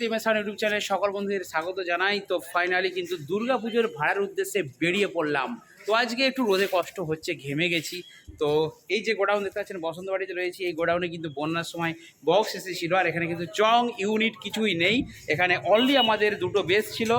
টিমের ইউটিউব চ্যানেলে সকল বন্ধুদের স্বাগত জানাই। তো ফাইনালি কিন্তু দুর্গা পুজোর ভাড়ার উদ্দেশ্যে বেরিয়ে পড়লাম। তো আজকে একটু রোদে কষ্ট হচ্ছে, ঘেমে গেছি। তো এই যে গোডাউন দেখতে পাচ্ছেন বসন্ত বাড়িতে রয়েছে, এই গোডাউনে কিন্তু বন্যার সময় বক্স এসেছিল আর এখানে কিন্তু চং ইউনিট কিছুই নেই। এখানে অনলি আমাদের দুটো বেস ছিল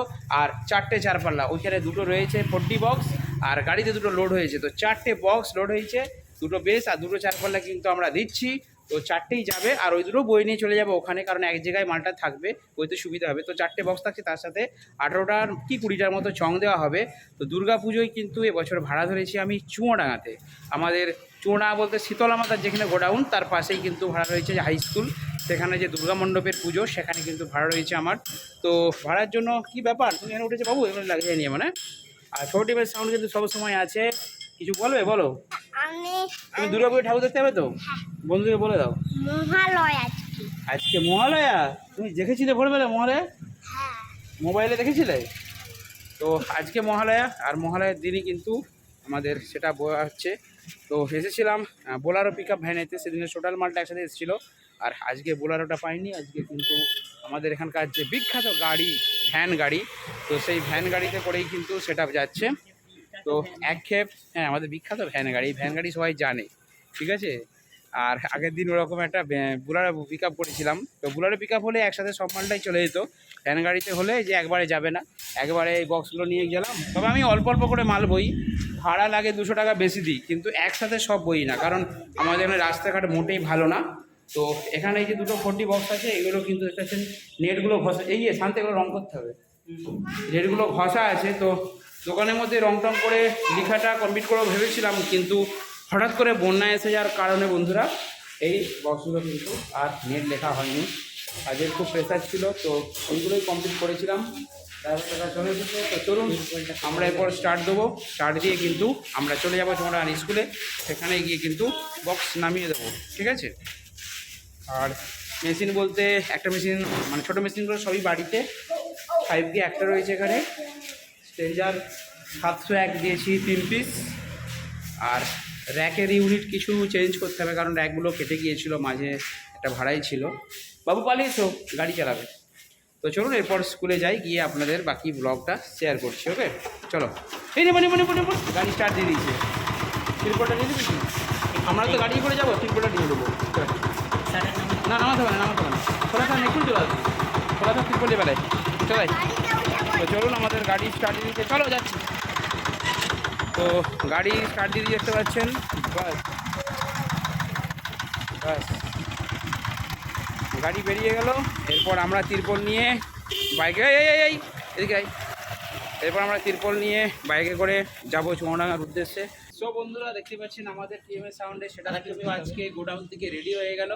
আর চারটে চারপাল্লা। ওইখানে দুটো রয়েছে ফোর্টি বক্স আর গাড়িতে দুটো লোড হয়েছে। তো চারটে বক্স লোড হয়েছে, দুটো বেস আর দুটো চারপাল্লা কিন্তু আমরা দিচ্ছি। তো চারটেই যাবে আর ওই দুটো বই নিয়ে চলে যাবে ওখানে, কারণ এক জায়গায় মালটা থাকবে ওইতে সুবিধা হবে। তো চারটে বক্স থাকছে, তার সাথে আঠেরোটার কি কুড়িটার মতো চং দেওয়া হবে। তো দুর্গা পুজোয় কিন্তু এবছর ভাড়া ধরেছি আমি চুঁয়াডাঙ্গাতে। আমাদের চুঁয়াডাঙ্গা বলতে শীতলা মাতার যেখানে গোডাউন, তার পাশেই কিন্তু ভাড়া রয়েছে হাই স্কুল সেখানে যে দুর্গা মণ্ডপের পুজো, সেখানে কিন্তু ভাড়া রয়েছে আমার। তো ভাড়ার জন্য কি ব্যাপার? তুমি এখানে উঠেছে বাবু? এখানে লাগিয়ে নিয়ে মানে? আর ছোটো সাউন্ড কিন্তু সবসময় আছে। কিছু বলবে? বলো। আমি তুমি দুর্গা পুজো ঠাকুর দেখতে হবে তো? বন্ধুকে বলে দাও। মহালয় আজকে। আজকে মহালয়া? তুমি দেখেছিলে ভোরবেলা মহালয়া? হ্যাঁ। মোবাইলে দেখেছিলে? তো আজকে মহালয়া আর মহালয়ার দিনই কিন্তু আমাদের সেটা বোয়া হচ্ছে। তো এসেছিলাম বোলারো পিক আপ ভ্যানেতে সেদিনে টোটাল মালটা একসাথে এসেছিল। আর আজকে বোলারোটা পাইনি আজকে কিন্তু আমাদের এখানকার যে বিখ্যাত গাড়ি ভ্যান গাড়ি তো সেই ভ্যান গাড়িতে করেই কিন্তু সেটা যাচ্ছে। তো এক খেপ হ্যাঁ আমাদের বিখ্যাত ভ্যান গাড়ি এই ভ্যান গাড়ি সবাই জানে ঠিক আছে? আর আগের দিন ওরকম একটা বুলারে পিক আপ করেছিলাম তো বুলারে পিক আপ হলে একসাথে সব মালটাই চলে যেত। ভ্যান গাড়িতে হলে যে একবারে যাবে না একবারে এই বক্সগুলো নিয়ে গেলাম। তবে আমি অল্প অল্প করে মাল বই ভাড়া লাগে দুশো টাকা বেশি দিই কিন্তু একসাথে সব বই না কারণ আমাদের এখানে রাস্তাঘাট মোটেই ভালো না। তো এখানে এই যে দুটো ফোর্টি বক্স আছে এগুলো কিন্তু নেটগুলো ঘষা এই যে শান্তি এগুলো রং করতে হবে। নেটগুলো ঘষা আছে তো দোকানের মধ্যে রং টং করে লেখাটা কমপ্লিট করে ভেবেছিলাম, কিন্তু হঠাৎ করে বন্যা এসে যাওয়ার কারণে বন্ধুরা, এই বক্সগুলো কিন্তু আর নেট লেখা হয়নি। কাজের খুব প্রেশার ছিল, তো ওইগুলোই কমপ্লিট করেছিলাম। চলুন, আমরা এরপর স্টার্ট দেবো। স্টার্ট দিয়ে কিন্তু আমরা চলে যাব তোমরা স্কুলে, সেখানে গিয়ে কিন্তু বক্স নামিয়ে দেবো, ঠিক আছে? আর মেশিন বলতে একটা মেশিন মানে ছোটো মেশিনগুলো সবই বাড়িতে ফাইভ কে একটা রয়েছে এখানে। স্ট্রেঞ্জার সাতশো এক দিয়েছি তিন পিস আর র্যাকের ইউনিট কিছু চেঞ্জ করতে হবে কারণ র্যাকগুলো কেটে গিয়েছিল মাঝে একটা ভাড়াই ছিল। বাবু পালিয়েছো গাড়ি চালাবে। তো চলুন এরপর স্কুলে যাই গিয়ে আপনাদের বাকি ব্লগটা শেয়ার করছি ওকে চলো। এই রে মানে মানে মানে গাড়ি স্টার্ট দিয়ে দিয়েছে। তিরপলটা দিয়ে দিবি আমরা তো গাড়ি করে যাব তিরপলটা দিয়ে দেবো। না নামাতে না নামাতে না। খোলা থাক একটু চলে আসবে। খোলা থাক তিরপল দিয়ে বেলায় চলাই তো চলুন আমাদের গাড়ি স্টার্ট দিয়ে দিতে। চলো, যাচ্ছি। তো গাড়ি স্টার্ট দিয়ে দেখতে পাচ্ছেন। গাড়ি বেরিয়ে গেল। এরপর আমরা তিরপল নিয়ে বাইকে এই এদিকে এরপর আমরা তিরপল নিয়ে বাইকে করে যাব চৌডাঙ্গার উদ্দেশ্যে। সো বন্ধুরা, দেখতে পাচ্ছেন আমাদের টিএমএ সাউন্ডে সেটা কিন্তু আজকে গোডাউন থেকে রেডি হয়ে গেল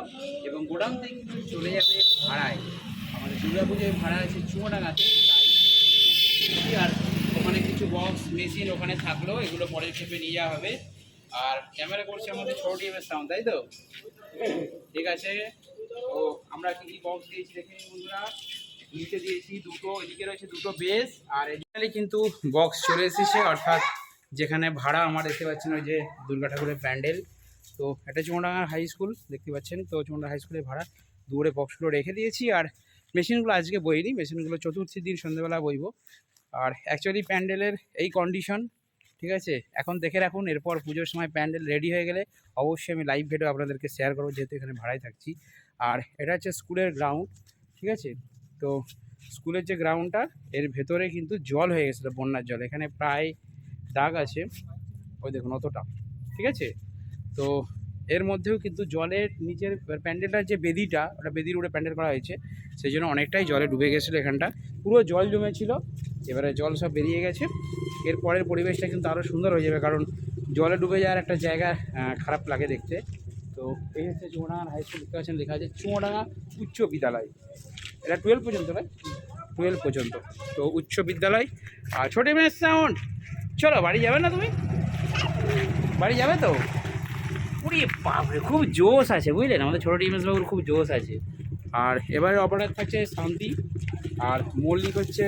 এবং গোডাউন থেকে চলে যাবে ভাড়ায়। আমাদের দুর্গাপুজোয় ভাড়া আছে চুয়াডাঙ্গাতে তাই ওখানে আর ওখানে কিছু বক্স মেশিন ওখানে থাকল, এগুলো পরের ক্ষেপে নিয়ে যাওয়া হবে। আর ক্যামেরা করছে আমাদের ছোট টিএমএস সাউন্ড তাই তো? ঠিক আছে। তো আমরা কি কি বক্স দিয়েছি দেখে বন্ধুরা। নিচে দিয়েছি দুটো, এদিকে রয়েছে দুটো বেস আর এদিকে কিন্তু বক্স চলে এসেছে, অর্থাৎ যেখানে ভাড়া আমার দেখতে পাচ্ছেন ওই যে দুর্গা ঠাকুরের প্যান্ডেল। তো এটা চুমডাঙ্গার হাই স্কুল দেখতে পাচ্ছেন? তো চুমডা হাই স্কুলের ভাড়া, দূরে বক্সগুলো রেখে দিয়েছি, আর মেশিনগুলো আজকে বইনি মেশিনগুলো চতুর্থীর দিন সন্ধ্যেবেলা বইব। আর অ্যাকচুয়ালি প্যান্ডেলের এই কন্ডিশন ঠিক আছে? এখন দেখে রাখুন, এরপর পুজোর সময় প্যান্ডেল রেডি হয়ে গেলে অবশ্যই আমি লাইভ ভিডিও আপনাদেরকে শেয়ার করব, যেহেতু এখানে ভাড়ায় থাকছি। আর এটা হচ্ছে স্কুলের গ্রাউন্ড ঠিক আছে? তো স্কুলের যে গ্রাউন্ডটা এর ভেতরে কিন্তু জল হয়ে গেছিল, বন্যার জল। এখানে প্রায় দাগ আছে। ওই দেখুন, অতটা, ঠিক আছে? তো এর মধ্যেও কিন্তু জলের নিচের প্যান্ডেলটার যে বেদিটা, ওটা বেদির উপরে প্যান্ডেল করা হয়েছে, সেই জন্য অনেকটাই জলে ডুবে গেছিল এখানটা। পুরো জল জমেছিল এবারে জল সব বেরিয়ে গেছে। এর পরের পরিবেশটা কিন্তু আরও সুন্দর হয়ে যাবে, কারণ জলে ডুবে যাওয়ার একটা জায়গা খারাপ লাগে দেখতে। তো এই হচ্ছে চুয়াডাঙ্গার হাই স্কুল দেখতে পাচ্ছেন লেখা আছে চুয়াডাঙ্গা উচ্চ বিদ্যালয়। এটা টুয়েলভ পর্যন্ত নয় টুয়েলভ পর্যন্ত। তো উচ্চ বিদ্যালয়, আর ছোটো মেয়ে সাউন্ড চলো, বাড়ি যাবে না তুমি? বাড়ি যাবে তো? উড়ি বাপরে, খুব জোশ আছে, বুঝলেন? আমাদের ছোটো বাবুর খুব জোশ আছে। আর এবারে অপারেটর থাকছে শান্তি, আর মল্লিক হচ্ছে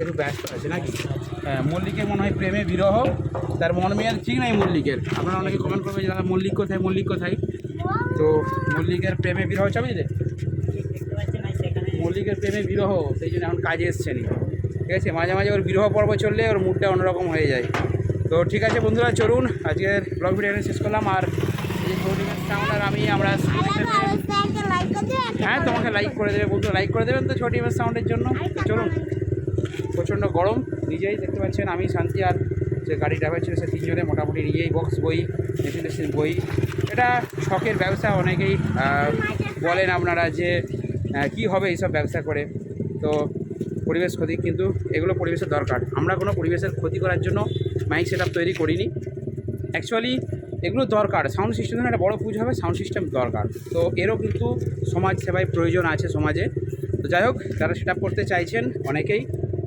একটু ব্যস্ত আছে নাকি? হ্যাঁ মল্লিকের মনে হয় প্রেমে বিরহ, তার মন মেয়াদ ঠিক নাই মল্লিকের আপনারা অনেকে কমেন্ট করবে যে মল্লিক কোথায় মল্লিক কোথায়? তো মল্লিকের প্রেমে বিরহ হচ্ছে বুঝলে? মল্লিকের প্রেমে বিরহ, সেই জন্য এখন কাজে এসছে নি। ঠিক আছে, মাঝে মাঝে ওর বিরহ পর্ব চললে ওর মুডটা অন্যরকম হয়ে যায়। তো ঠিক আছে বন্ধুরা, চলুন, আজকের ব্লগ ভিডিও শেষ করলাম, আর আমি আমরা হ্যাঁ তোমাকে লাইক করে দেবে বন্ধু লাইক করে দেবেন তো ছোটি মেস সাউন্ডের জন্য। তো চলুন প্রচণ্ড গরম নিজেই দেখতে পাচ্ছেন আমি শান্তি আর যে গাড়ি ড্রাইভার ছিল সে তিনজনে মোটামুটি নিজেই বক্স বই মেশিন টেশিন বই। এটা শখের ব্যবসা অনেকেই বলেন আপনারা যে কি হবে এইসব ব্যবসা করে। তো পরিবেশ ক্ষতি কিন্তু এগুলো পরিবেশের দরকার। আমরা কোনো পরিবেশের ক্ষতি করার জন্য মাইক সেট তৈরি করিনি। অ্যাকচুয়ালি এগুলো দরকার। সাউন্ড সিস্টেম একটা বড় পুজো হবে সাউন্ড সিস্টেম দরকার। তো এরও কিন্তু সমাজ সেবায় প্রয়োজন আছে সমাজে। তো যাই হোক, যারা সেট করতে চাইছেন অনেকেই,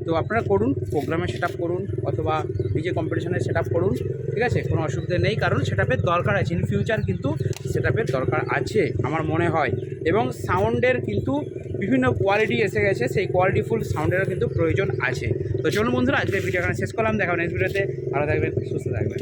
তো আপনারা করুন প্রোগ্রামে সেট করুন অথবা নিজে কম্পিটিশনে সেট করুন, ঠিক আছে? কোনো অসুবিধা নেই, কারণ সেট দরকার আছে। ইন ফিউচার কিন্তু সেট দরকার আছে, আমার মনে হয়। এবং সাউন্ডের কিন্তু বিভিন্ন কোয়ালিটি এসে গেছে, সেই কোয়ালিটিফুল সাউন্ডেরও কিন্তু প্রয়োজন আছে। তো চলুন বন্ধুরা, আজকের ভিডিও এখানে শেষ করলাম। দেখা নেক্সট ভিডিওতে ভালো থাকবেন, সুস্থ থাকবেন।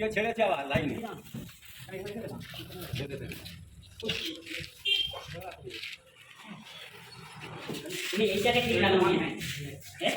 ভিডিও ছেড়েছে আবার লাইনে। এইটাকে ঠিক লাগল মনে হয়? হ্যাঁ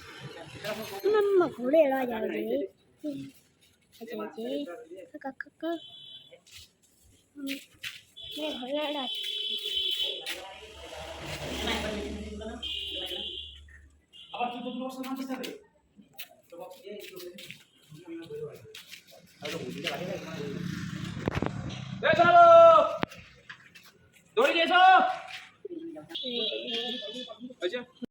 엄마 고래 넣어야지. 해야지. 크크 크크. 내 걸려라. 아빠 저도 들어서 한 시간 돼. 저거 얘 이거 뭐야 뭐야. 아이고 우리가 아니라 내 사람. 놀이 계속. 맞아.